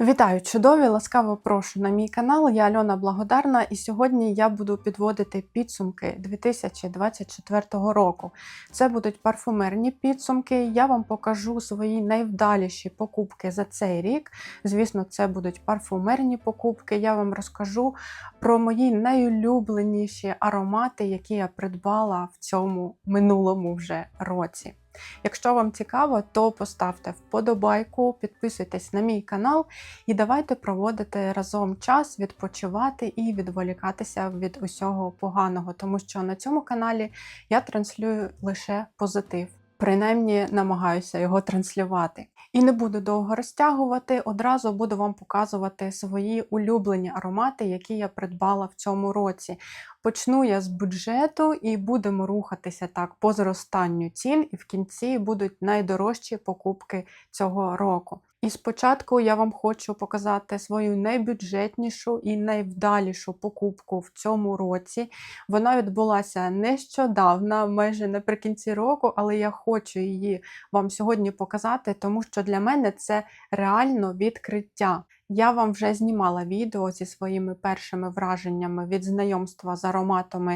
Вітаю, чудові! Ласкаво прошу на мій канал. Я Альона Благодарна, і сьогодні я буду підводити підсумки 2024 року. Це будуть парфумерні підсумки. Я вам покажу свої найвдаліші покупки за цей рік. Звісно, це будуть парфумерні покупки. Я вам розкажу про мої найулюбленіші аромати, які я придбала в цьому минулому вже році. Якщо вам цікаво, то поставте вподобайку, підписуйтесь на мій канал і давайте проводити разом час, відпочивати і відволікатися від усього поганого, тому що на цьому каналі я транслюю лише позитив. Принаймні намагаюся його транслювати. І не буду довго розтягувати, одразу буду вам показувати свої улюблені аромати, які я придбала в цьому році. Почну я з бюджету і будемо рухатися так по зростанню цін, і в кінці будуть найдорожчі покупки цього року. І спочатку я вам хочу показати свою найбюджетнішу і найвдалішу покупку в цьому році. Вона відбулася нещодавно, майже наприкінці року, але я хочу її вам сьогодні показати, тому що для мене це реально відкриття. Я вам вже знімала відео зі своїми першими враженнями від знайомства з ароматами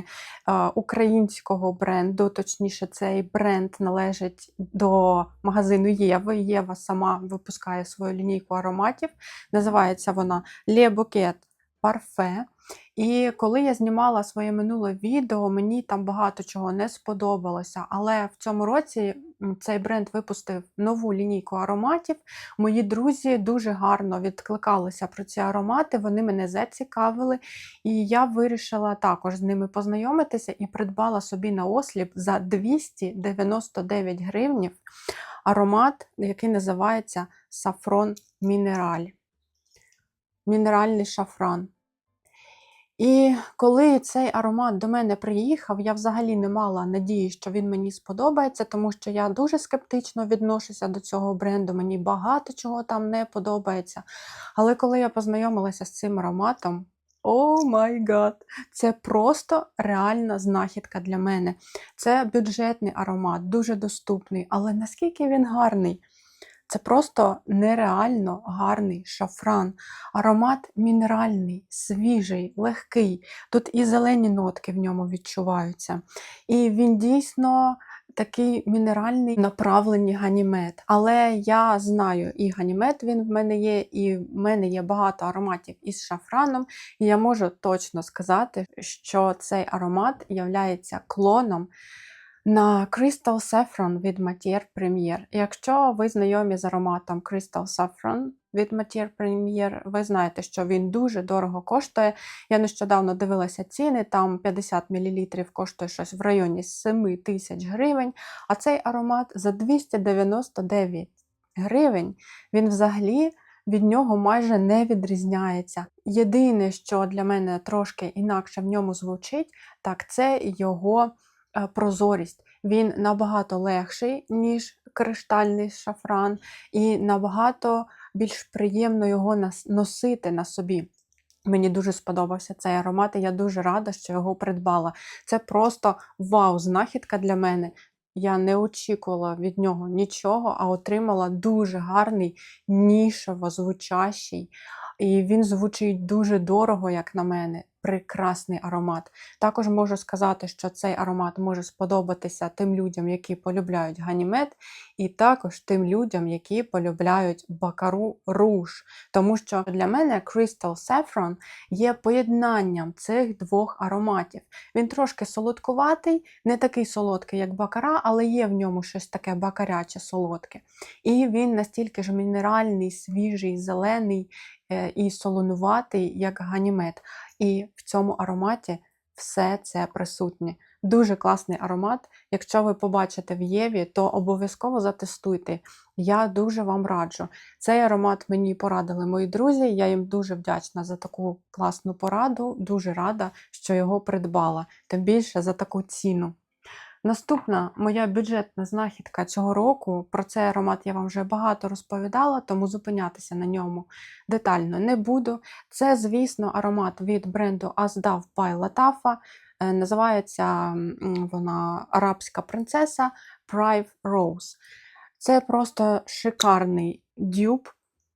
е, українського бренду. Точніше, цей бренд належить до магазину Єви. Єва сама випускає свою лінійку ароматів. Називається вона Le Bouquet Parfait. І коли я знімала своє минуле відео, мені там багато чого не сподобалося. Але в цьому році цей бренд випустив нову лінійку ароматів. Мої друзі дуже гарно відкликалися про ці аромати, вони мене зацікавили. І я вирішила також з ними познайомитися і придбала собі на осліп за 299 гривнів аромат, який називається Сафрон Мінераль. Мінеральний шафран. І коли цей аромат до мене приїхав, я взагалі не мала надії, що він мені сподобається, тому що я дуже скептично відношуся до цього бренду, мені багато чого там не подобається. Але коли я познайомилася з цим ароматом, о май гад, це просто реальна знахідка для мене. Це бюджетний аромат, дуже доступний, але наскільки він гарний. Це просто нереально гарний шафран. Аромат мінеральний, свіжий, легкий. Тут і зелені нотки в ньому відчуваються. І він дійсно такий мінеральний направлений ганімет. Але я знаю, і ганімет він в мене є, і в мене є багато ароматів із шафраном. І я можу точно сказати, що цей аромат є клоном на Crystal Saffron від Matier Premier. Якщо ви знайомі з ароматом Crystal Saffron від Matier Premier, ви знаєте, що він дуже дорого коштує. Я нещодавно дивилася ціни, там 50 мл коштує щось в районі 7 тисяч гривень, а цей аромат за 299 гривень він взагалі. Від нього майже не відрізняється. Єдине, що для мене трошки інакше в ньому звучить, так це його прозорість. Він набагато легший, ніж криштальний шафран, і набагато більш приємно його носити на собі. Мені дуже сподобався цей аромат, і я дуже рада, що його придбала. Це просто вау-знахідка для мене. Я не очікувала від нього нічого, а отримала дуже гарний, нішево звучащий. І він звучить дуже дорого, як на мене прекрасний аромат. Також можу сказати, що цей аромат може сподобатися тим людям, які полюбляють ганімет, і також тим людям, які полюбляють бакару руж. Тому що для мене Crystal Saffron є поєднанням цих двох ароматів. Він трошки солодкуватий, не такий солодкий, як бакара, але є в ньому щось таке бакаряче солодке. І він настільки ж мінеральний, свіжий, зелений е, і солонуватий, як ганімет. І в цьому ароматі все це присутнє. Дуже класний аромат. Якщо ви побачите в Єві, то обов'язково затестуйте. Я дуже вам раджу. Цей аромат мені порадили мої друзі. Я їм дуже вдячна за таку класну пораду, дуже рада, що його придбала, тим більше за таку ціну. Наступна моя бюджетна знахідка цього року, про цей аромат я вам вже багато розповідала, тому зупинятися на ньому детально не буду. Це, звісно, аромат від бренду Asdaf by Latafa. Е, називається вона Арабська принцеса Prive Rose. Це просто шикарний дюб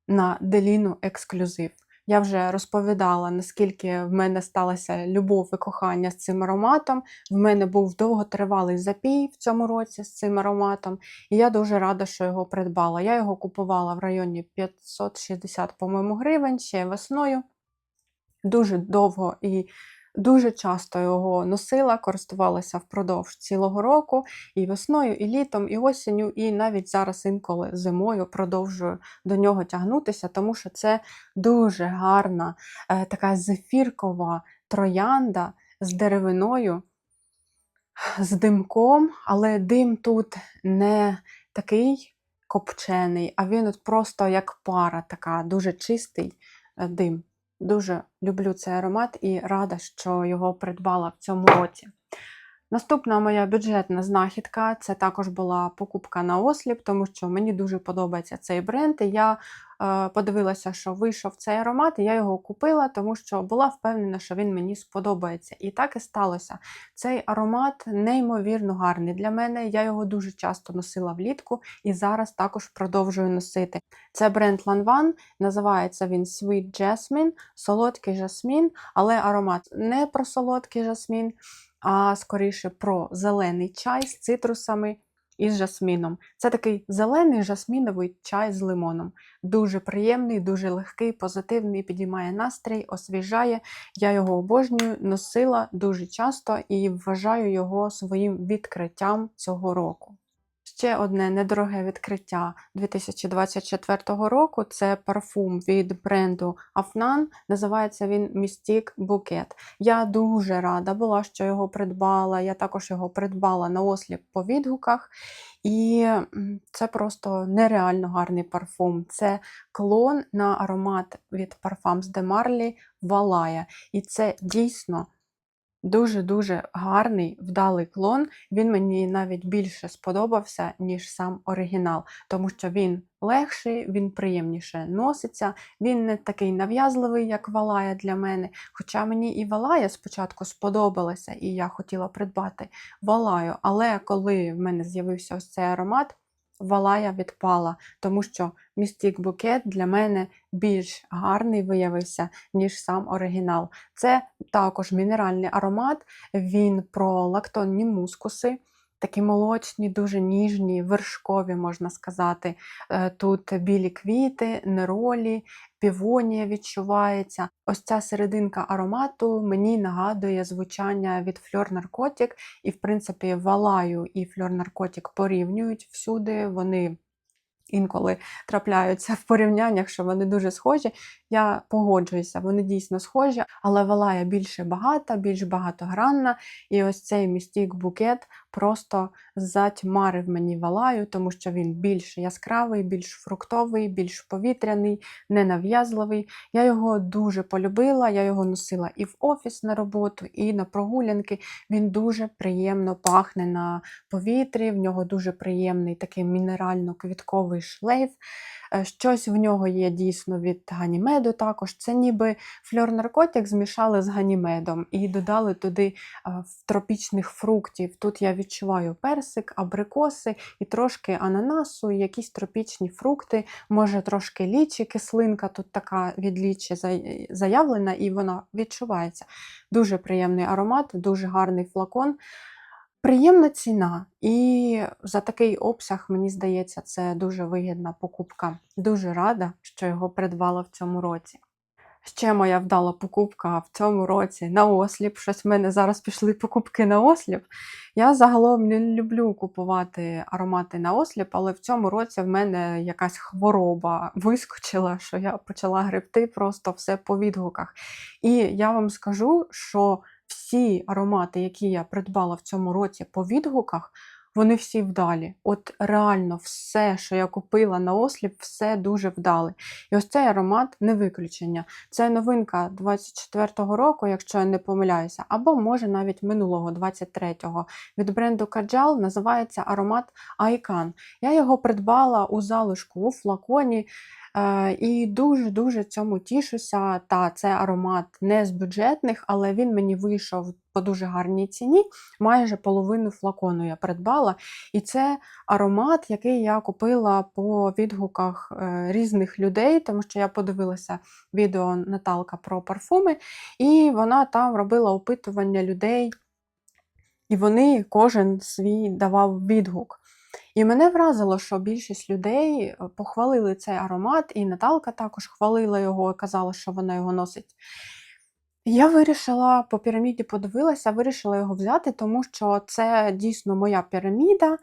на Деліну ексклюзив. Я вже розповідала, наскільки в мене сталася любов і кохання з цим ароматом. В мене був довготривалий запій в цьому році з цим ароматом, і я дуже рада, що його придбала. Я його купувала в районі 560, по-моєму, гривень ще весною. Дуже довго і дуже часто його носила, користувалася впродовж цілого року, і весною, і літом, і осінню, і навіть зараз інколи зимою продовжую до нього тягнутися, тому що це дуже гарна, е, така зефіркова троянда з деревиною, з димком, але дим тут не такий копчений, а він от просто як пара, така дуже чистий е, дим. Дуже люблю цей аромат і рада, що його придбала в цьому році. Наступна моя бюджетна знахідка це також була покупка на осліп, тому що мені дуже подобається цей бренд. І я е, подивилася, що вийшов цей аромат, і я його купила, тому що була впевнена, що він мені сподобається. І так і сталося. Цей аромат неймовірно гарний для мене. Я його дуже часто носила влітку і зараз також продовжую носити. Це бренд Lanvin, називається він Sweet Jasmine, солодкий жасмін, але аромат не про солодкий жасмін а скоріше про зелений чай з цитрусами і з жасміном. Це такий зелений жасміновий чай з лимоном. Дуже приємний, дуже легкий, позитивний, підіймає настрій, освіжає. Я його обожнюю, носила дуже часто і вважаю його своїм відкриттям цього року. Ще одне недороге відкриття 2024 року це парфум від бренду Afnan. Називається він Mystic Bouquet. Я дуже рада була, що його придбала. Я також його придбала на осліп по відгуках. І це просто нереально гарний парфум. Це клон на аромат від Parfums de Marly Валая. І це дійсно. Дуже-дуже гарний, вдалий клон. Він мені навіть більше сподобався, ніж сам оригінал, тому що він легший, він приємніше носиться, він не такий нав'язливий, як Валая для мене. Хоча мені і Валая спочатку сподобалася, і я хотіла придбати Валаю. Але коли в мене з'явився ось цей аромат, Валая відпала, тому що містік букет для мене більш гарний виявився, ніж сам оригінал. Це також мінеральний аромат, він про лактонні мускуси. Такі молочні, дуже ніжні, вершкові, можна сказати. Е, тут білі квіти, неролі, півонія відчувається. Ось ця серединка аромату мені нагадує звучання від Fleur Narcotic. І, в принципі, валаю і Fleur Narcotic порівнюють всюди. Вони інколи трапляються в порівняннях, що вони дуже схожі. Я погоджуюся, вони дійсно схожі, але валая більше багата, більш багатогранна. І ось цей містік букет просто затьмарив мені валаю, тому що він більш яскравий, більш фруктовий, більш повітряний, ненав'язливий. Я його дуже полюбила, я його носила і в офіс на роботу, і на прогулянки. Він дуже приємно пахне на повітрі, в нього дуже приємний такий мінерально-квітковий шлейф. Е, щось в нього є дійсно від ганімеду також. Це ніби фльор-наркотик змішали з ганімедом і додали туди е, тропічних фруктів. Тут я відчуваю персик, абрикоси і трошки ананасу, і якісь тропічні фрукти, може трошки лічі, кислинка тут така від лічі заявлена, і вона відчувається. Дуже приємний аромат, дуже гарний флакон. Приємна ціна, і за такий обсяг, мені здається, це дуже вигідна покупка. Дуже рада, що його придбала в цьому році. Ще моя вдала покупка в цьому році на осліп. Щось в мене зараз пішли покупки на осліп. Я загалом не люблю купувати аромати на осліп, але в цьому році в мене якась хвороба вискочила, що я почала гребти просто все по відгуках. І я вам скажу, що всі аромати, які я придбала в цьому році по відгуках, вони всі вдалі. От реально все, що я купила на осліп, все дуже вдале. І ось цей аромат не виключення. Це новинка 24-го року, якщо я не помиляюся, або може навіть минулого 23-го. Від бренду Kajal називається аромат Айкан. Я його придбала у залишку у флаконі. Е, І дуже-дуже цьому тішуся. Та це аромат не з бюджетних, але він мені вийшов по дуже гарній ціні. Майже половину флакону я придбала. І це аромат, який я купила по відгуках е, різних людей, тому що я подивилася відео Наталка про парфуми, і вона там робила опитування людей, і вони кожен свій давав відгук. І мене вразило, що більшість людей е, похвалили цей аромат, і Наталка також хвалила його казала, що вона його носить. Я вирішила по піраміді подивилася, вирішила його взяти, тому що це дійсно моя піраміда,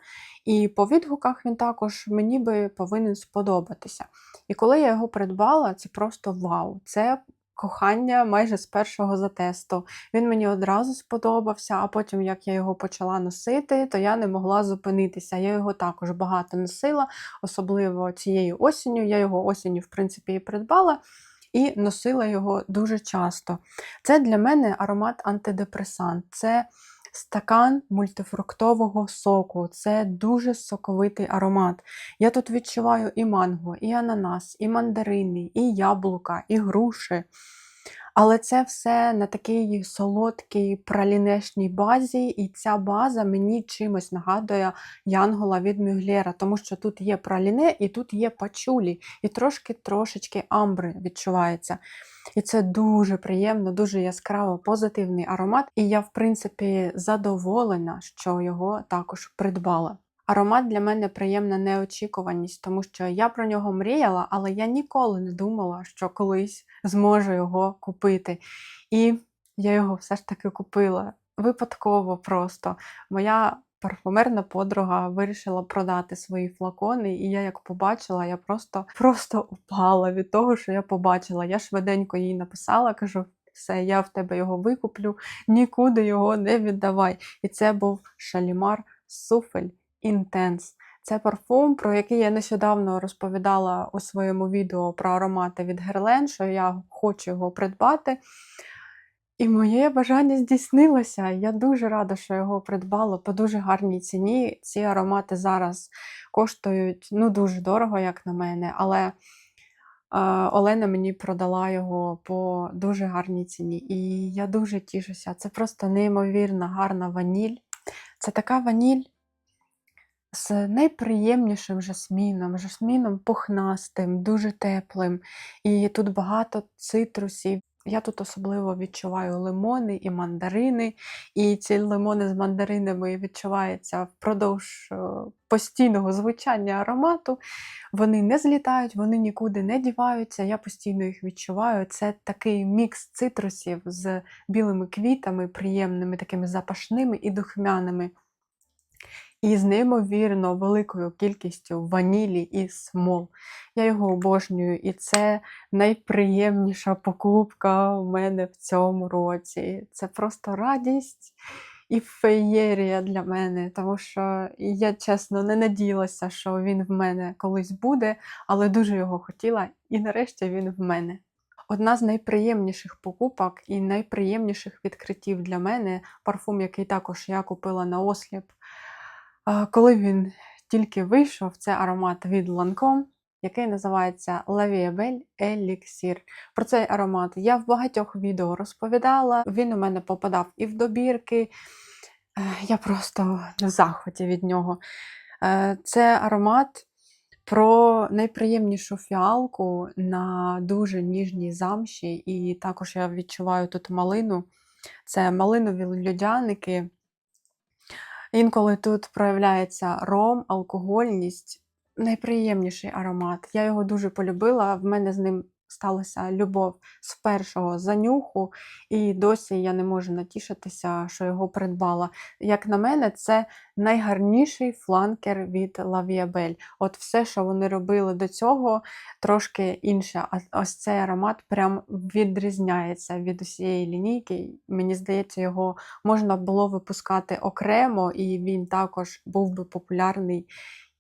і по відгуках він також мені би повинен сподобатися. І коли я його придбала, це просто вау! Це кохання майже з першого затесту. Він мені одразу сподобався, а потім, як я його почала носити, то я не могла зупинитися. Я його також багато носила, особливо цією осінню. Я його осінню, в принципі, і придбала. І носила його дуже часто. Це для мене аромат антидепресант. Це стакан мультифруктового соку. Це дуже соковитий аромат. Я тут відчуваю і манго, і ананас, і мандарини, і яблука, і груші. Але це все на такій солодкій пралінешній базі, і ця база мені чимось нагадує Янгола від Мюглєра, тому що тут є праліне і тут є пачулі, і трошки-трошечки амбри відчувається. І це дуже приємно, дуже яскраво, позитивний аромат. І я, в принципі, задоволена, що його також придбала. Аромат для мене приємна неочікуваність, тому що я про нього мріяла, але я ніколи не думала, що колись зможу його купити. І я його все ж таки купила випадково просто. Моя парфумерна подруга вирішила продати свої флакони, і я як побачила, я просто, просто упала від того, що я побачила. Я швиденько їй написала, кажу. Все, я в тебе його викуплю, нікуди його не віддавай. І це був шалімар суфель Intense. Це парфум, про який я нещодавно розповідала у своєму відео про аромати від Герлен, що я хочу його придбати. І моє бажання здійснилося. Я дуже рада, що його придбала по дуже гарній ціні. Ці аромати зараз коштують ну, дуже дорого, як на мене, але е, Олена мені продала його по дуже гарній ціні. І я дуже тішуся. Це просто неймовірна, гарна ваніль. Це така ваніль з найприємнішим жасміном, жасміном пухнастим, дуже теплим. І тут багато цитрусів. Я тут особливо відчуваю лимони і мандарини, і ці лимони з мандаринами відчуваються впродовж е, постійного звучання аромату. Вони не злітають, вони нікуди не діваються. Я постійно їх відчуваю. Це такий мікс цитрусів з білими квітами, приємними, такими запашними і духмяними і з неймовірно великою кількістю ванілі і смол. Я його обожнюю, і це найприємніша покупка в мене в цьому році. Це просто радість і феєрія для мене, тому що я чесно не надіялася, що він в мене колись буде, але дуже його хотіла, і нарешті він в мене. Одна з найприємніших покупок і найприємніших відкриттів для мене парфум, який також я купила на осліп коли він тільки вийшов, це аромат від Lancome, який називається Vie Elixir. Про цей аромат я в багатьох відео розповідала. Він у мене попадав і в добірки. Я просто в захваті від нього. Е, це аромат про найприємнішу фіалку на дуже ніжній замші, і також я відчуваю тут малину. Це малинові льодяники. Інколи тут проявляється ром, алкогольність, найприємніший аромат. Я його дуже полюбила. В мене з ним сталася любов з першого занюху, і досі я не можу натішитися, що його придбала. Як на мене, це найгарніший фланкер від Лавіабель. От все, що вони робили до цього, трошки інше. А ось цей аромат прям відрізняється від усієї лінійки. Мені здається, його можна було випускати окремо, і він також був би популярний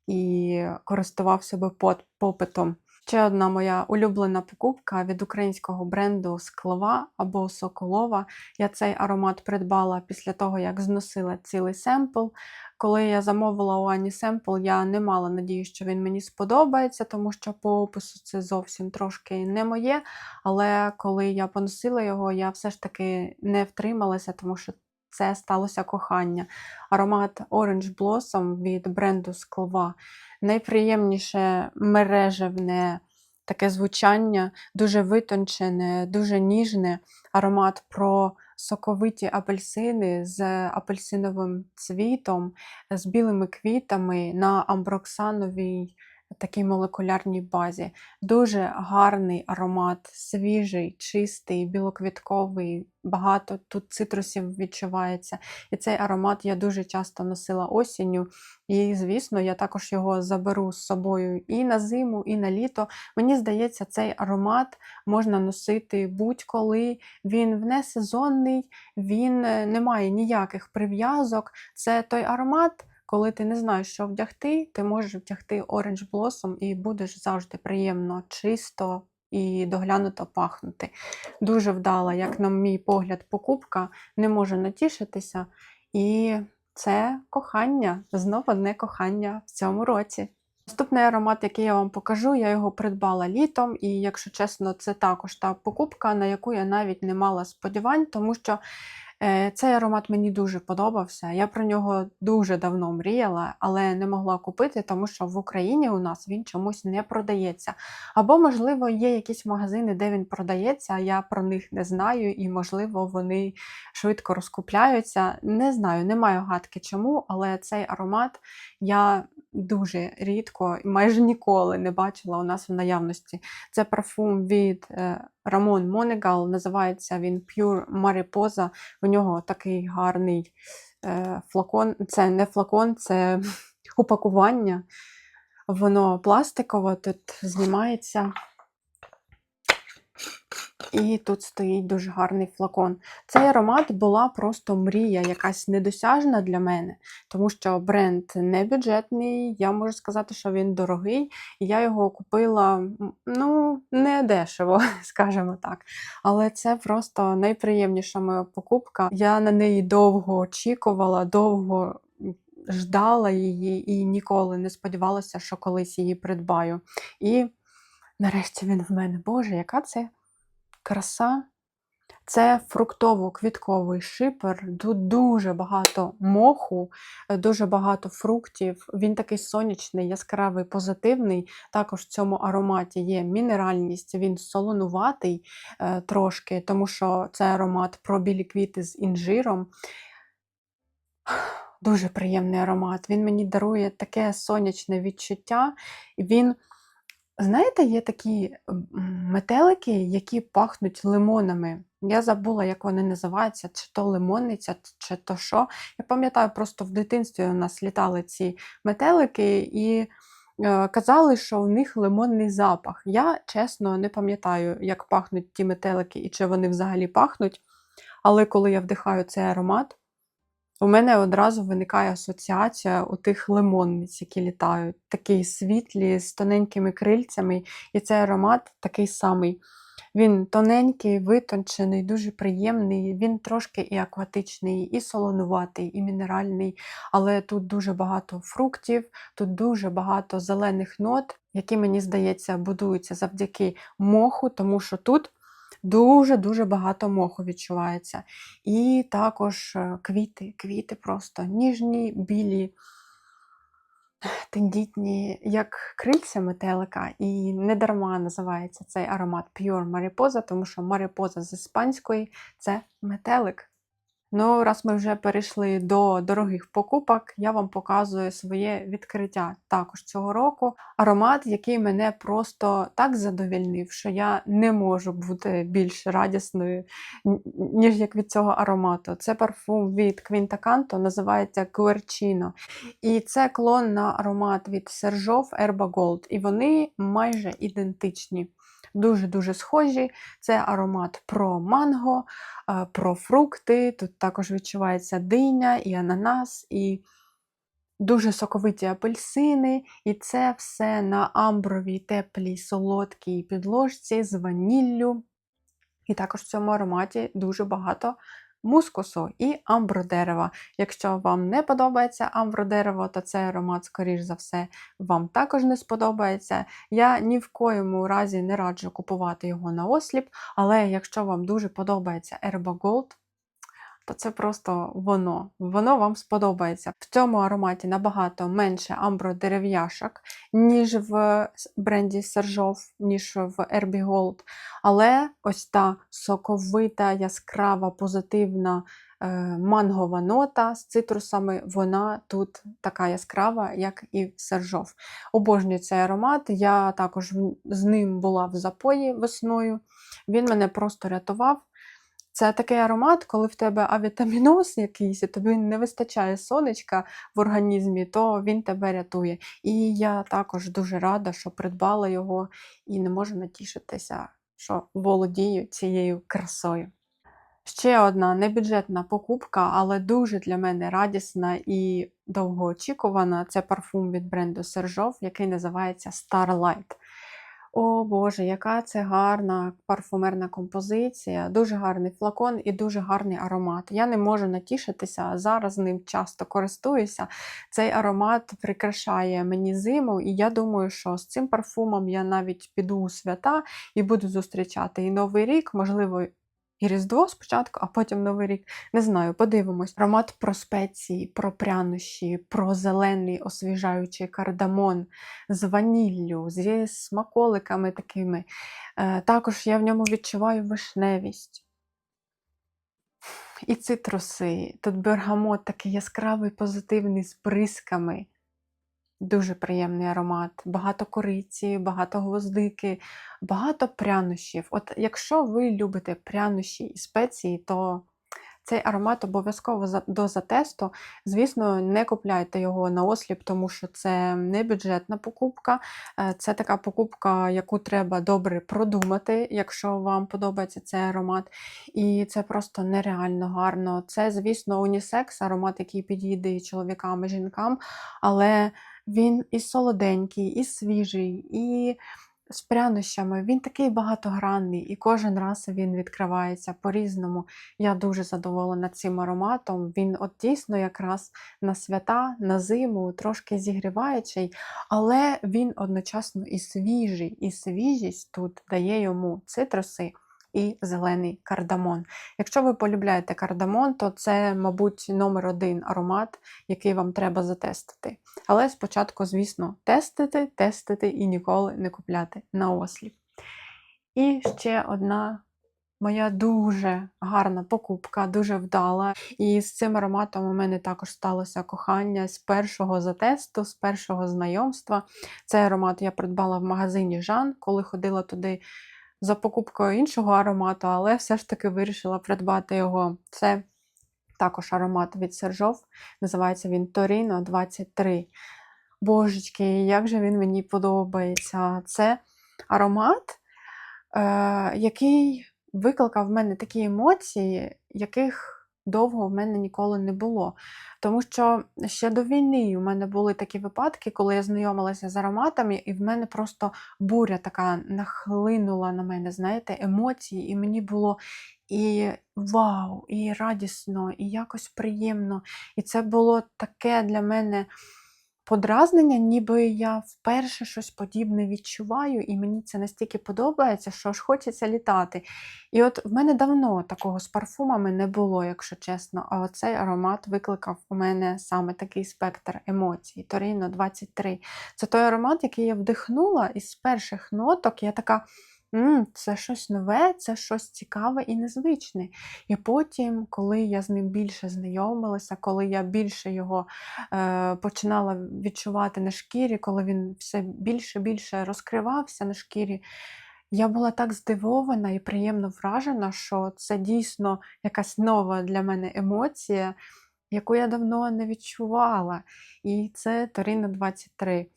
і користувався би попитом. Ще одна моя улюблена покупка від українського бренду Склова або Соколова. Я цей аромат придбала після того, як зносила цілий семпл. Коли я замовила у Ані Семпл, я не мала надії, що він мені сподобається, тому що по опису це зовсім трошки не моє. Але коли я поносила його, я все ж таки не втрималася, тому що це сталося кохання. Аромат Orange Blossom від бренду Склова. Найприємніше мережевне таке звучання, дуже витончене, дуже ніжне. Аромат про соковиті апельсини з апельсиновим цвітом, з білими квітами на амброксановій такій молекулярній базі. Дуже гарний аромат, свіжий, чистий, білоквітковий, багато тут цитрусів відчувається. І цей аромат я дуже часто носила осінню. І, звісно, я також його заберу з собою і на зиму, і на літо. Мені здається, цей аромат можна носити будь-коли. Він внесезонний, він е, не має ніяких прив'язок. Це той аромат. Коли ти не знаєш, що вдягти, ти можеш вдягти Orange Blossom і будеш завжди приємно, чисто і доглянуто пахнути. Дуже вдала, як на мій погляд, покупка, не можу натішитися. І це кохання, знову одне кохання в цьому році. Наступний аромат, який я вам покажу, я його придбала літом, і, якщо чесно, це також та покупка, на яку я навіть не мала сподівань, тому що Цей аромат мені дуже подобався. Я про нього дуже давно мріяла, але не могла купити, тому що в Україні у нас він чомусь не продається. Або, можливо, є якісь магазини, де він продається, а я про них не знаю, і, можливо, вони швидко розкупляються. Не знаю, не маю гадки чому, але цей аромат я дуже рідко майже ніколи не бачила у нас в наявності. Це парфум від Рамон Монегал, називається він Pure Mariposa. У нього такий гарний е, флакон. Це не флакон, це упакування. Воно пластикове, тут знімається. І тут стоїть дуже гарний флакон. Цей аромат була просто мрія, якась недосяжна для мене, тому що бренд не бюджетний, я можу сказати, що він дорогий, і я його купила ну, не дешево, скажімо так. Але це просто найприємніша моя покупка. Я на неї довго очікувала, довго. Ждала її і ніколи не сподівалася, що колись її придбаю. І нарешті він в мене. Боже, яка це краса. Це фруктово-квітковий шипер, тут дуже багато моху, е, дуже багато фруктів. Він такий сонячний, яскравий, позитивний. Також в цьому ароматі є мінеральність, він солонуватий е, трошки, тому що це аромат про білі квіти з інжиром. Дуже приємний аромат. Він мені дарує таке сонячне відчуття. Він Знаєте, є такі метелики, які пахнуть лимонами. Я забула, як вони називаються, чи то лимонниця, чи то що. Я пам'ятаю, просто в дитинстві у нас літали ці метелики і е, казали, що у них лимонний запах. Я чесно не пам'ятаю, як пахнуть ті метелики і чи вони взагалі пахнуть. Але коли я вдихаю цей аромат, у мене одразу виникає асоціація у тих лимонниць, які літають, такі світлі, з тоненькими крильцями, і цей аромат такий самий. Він тоненький, витончений, дуже приємний, він трошки і акватичний, і солонуватий, і мінеральний, але тут дуже багато фруктів, тут дуже багато зелених нот, які, мені здається, будуються завдяки моху, тому що тут Дуже-дуже багато моху відчувається. І також е, квіти, квіти просто ніжні, білі, тендітні, як крильця метелика. І недарма називається цей аромат Pure Mariposa, тому що Mariposa з іспанської це метелик. Ну, раз ми вже перейшли до дорогих покупок, я вам показую своє відкриття також цього року. Аромат, який мене просто так задовільнив, що я не можу бути більш радісною, ніж як від цього аромату. Це парфум від Quinta Canto, називається Guercino. І це клон на аромат від Serjof Erba Gold. І вони майже ідентичні дуже-дуже схожі. Це аромат про манго, про фрукти. Тут також відчувається диня і ананас, і дуже соковиті апельсини. І це все на амбровій, теплій, солодкій підложці з ваніллю. І також в цьому ароматі дуже багато мускусу і амбродерева. Якщо вам не подобається амбродерево, то цей аромат, скоріш за все, вам також не сподобається. Я ні в коєму разі не раджу купувати його на осліп, але якщо вам дуже подобається Erba Gold, то це просто воно. Воно вам сподобається. В цьому ароматі набагато менше амбродерев'яшок, ніж в бренді Сержов, ніж в Herbie Gold. Але ось та соковита, яскрава, позитивна е, мангова нота з цитрусами, вона тут така яскрава, як і Сержов. Обожнюю цей аромат. Я також з ним була в запої весною. Він мене просто рятував. Це такий аромат, коли в тебе авітаміноз якийсь, і тобі не вистачає сонечка в організмі, то він тебе рятує. І я також дуже рада, що придбала його і не можу натішитися, що володію цією красою. Ще одна небюджетна покупка, але дуже для мене радісна і довгоочікувана. Це парфум від бренду Сержов, який називається Starlight. О Боже, яка це гарна парфумерна композиція, дуже гарний флакон і дуже гарний аромат. Я не можу натішитися, зараз ним часто користуюся. Цей аромат прикрашає мені зиму, і я думаю, що з цим парфумом я навіть піду у свята і буду зустрічати і Новий рік, можливо, і Різдво спочатку, а потім Новий рік. Не знаю, подивимось. Аромат про спеції, про прянощі, про зелений освіжаючий кардамон з ваніллю, зі смаколиками такими. Е, Також я в ньому відчуваю вишневість. І цитруси. Тут бергамот такий яскравий, позитивний з бризками. Дуже приємний аромат. Багато кориці, багато гвоздики, багато прянощів. От якщо ви любите прянощі і спеції, то цей аромат обов'язково до затесту. Звісно, не купляйте його на осліп, тому що це не бюджетна покупка. Е, Це така покупка, яку треба добре продумати, якщо вам подобається цей аромат. І це просто нереально гарно. Це, звісно, унісекс, аромат, який підійде і чоловікам, і жінкам, але він і солоденький, і свіжий, і з прянощами. Він такий багатогранний, і кожен раз він відкривається по-різному. Я дуже задоволена цим ароматом. Він от дійсно якраз на свята, на зиму, трошки зігріваючий, але він одночасно і свіжий, і свіжість тут дає йому цитруси. І зелений кардамон. Якщо ви полюбляєте кардамон, то це, мабуть, номер один аромат, який вам треба затестити. Але спочатку, звісно, тестити, тестити і ніколи не купляти на осліп. І ще одна моя дуже гарна покупка, дуже вдала. І з цим ароматом у мене також сталося кохання з першого затесту, з першого знайомства. Цей аромат я придбала в магазині Жан, коли ходила туди за покупкою іншого аромату, але все ж таки вирішила придбати його. Це також аромат від Сержов. Називається він Torino 23. Божечки, як же він мені подобається. Це аромат, е, який викликав в мене такі емоції, яких довго в мене ніколи не було. Тому що ще до війни у мене були такі випадки, коли я знайомилася з ароматами, і в мене просто буря така нахлинула на мене, знаєте, емоції, і мені було і вау, і радісно, і якось приємно. І це було таке для мене подразнення, ніби я вперше щось подібне відчуваю, і мені це настільки подобається, що аж хочеться літати. І от в мене давно такого з парфумами не було, якщо чесно. А оцей аромат викликав у мене саме такий спектр емоцій. Торіно 23. Це той аромат, який я вдихнула, і з перших ноток я така. «М, це щось нове, це щось цікаве і незвичне. І потім, коли я з ним більше знайомилася, коли я більше його е, починала відчувати на шкірі, коли він все більше більше розкривався на шкірі, я була так здивована і приємно вражена, що це дійсно якась нова для мене емоція, яку я давно не відчувала. І це Торіно 23. Е,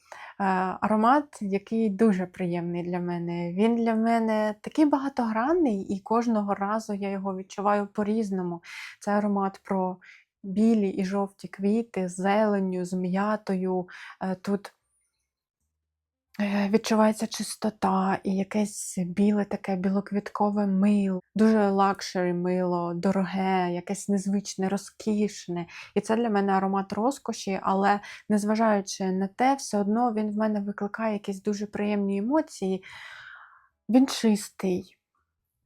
Аромат, який дуже приємний для мене. Він для мене такий багатогранний, і кожного разу я його відчуваю по-різному. Це аромат про білі і жовті квіти з зеленню, з м'ятою. Е, Тут Відчувається чистота і якесь біле таке білоквіткове мило, дуже лакшері мило, дороге, якесь незвичне, розкішне. І це для мене аромат розкоші, але незважаючи на те, все одно він в мене викликає якісь дуже приємні емоції. Він чистий,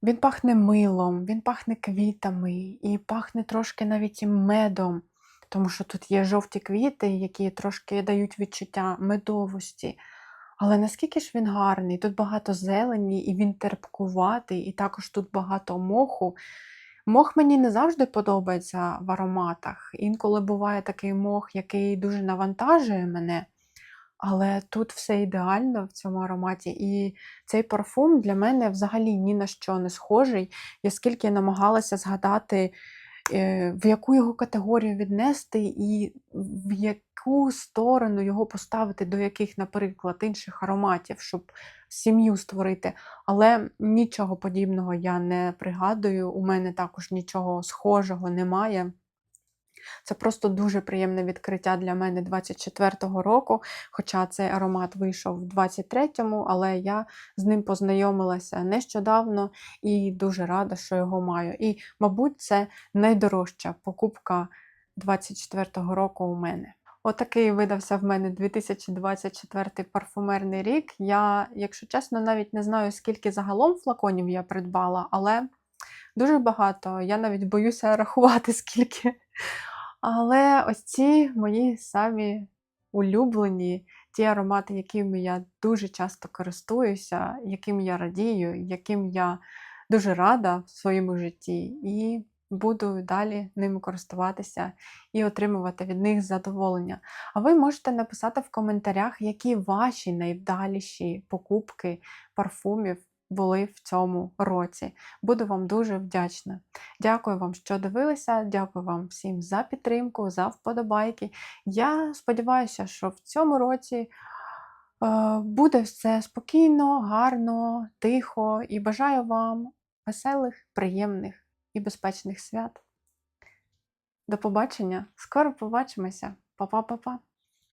він пахне милом, він пахне квітами і пахне трошки навіть медом, тому що тут є жовті квіти, які трошки дають відчуття медовості. Але наскільки ж він гарний, тут багато зелені, і він терпкуватий, і також тут багато моху. Мох мені не завжди подобається в ароматах. Інколи буває такий мох, який дуже навантажує мене. Але тут все ідеально в цьому ароматі. І цей парфум для мене взагалі ні на що не схожий. Я скільки намагалася згадати, в яку його категорію віднести, і в яку сторону його поставити до яких, наприклад, інших ароматів, щоб сім'ю створити. Але нічого подібного я не пригадую. У мене також нічого схожого немає. Це просто дуже приємне відкриття для мене 24-го року, хоча цей аромат вийшов в 23-му, але я з ним познайомилася нещодавно і дуже рада, що його маю. І, мабуть, це найдорожча покупка 24-го року у мене. Отакий видався в мене 2024 парфумерний рік. Я, якщо чесно, навіть не знаю, скільки загалом флаконів я придбала, але дуже багато. Я навіть боюся рахувати, скільки. Але ось ці мої самі улюблені, ті аромати, якими я дуже часто користуюся, яким я радію, яким я дуже рада в своєму житті, і буду далі ними користуватися і отримувати від них задоволення. А ви можете написати в коментарях, які ваші найвдаліші покупки парфумів були в цьому році. Буду вам дуже вдячна. Дякую вам, що дивилися. Дякую вам всім за підтримку, за вподобайки. Я сподіваюся, що в цьому році е, буде все спокійно, гарно, тихо і бажаю вам веселих, приємних і безпечних свят. До побачення! Скоро побачимося! Па-па-па-па!